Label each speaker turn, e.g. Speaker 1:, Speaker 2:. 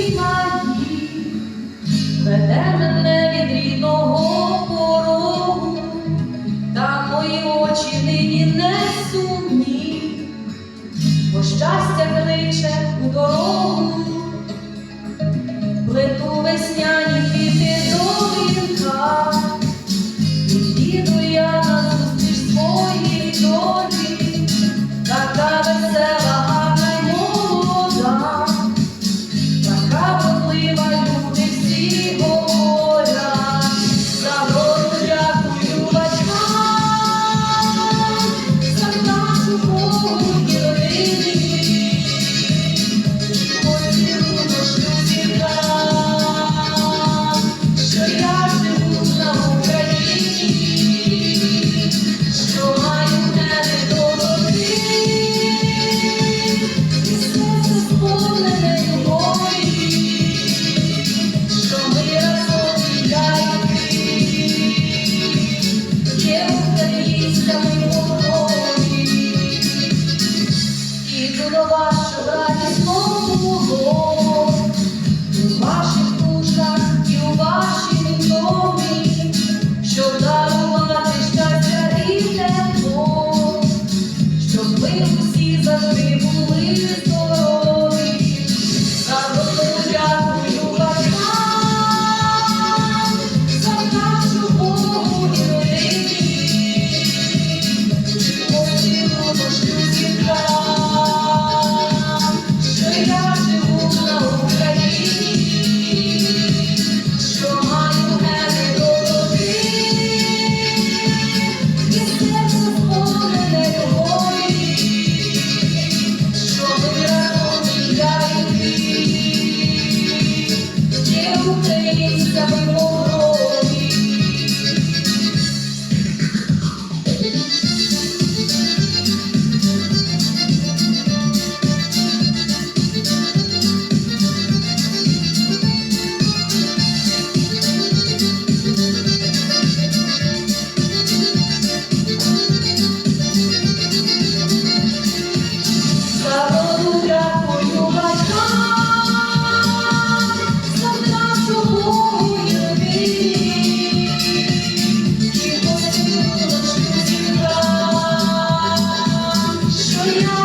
Speaker 1: 今 will українська мова. Yeah.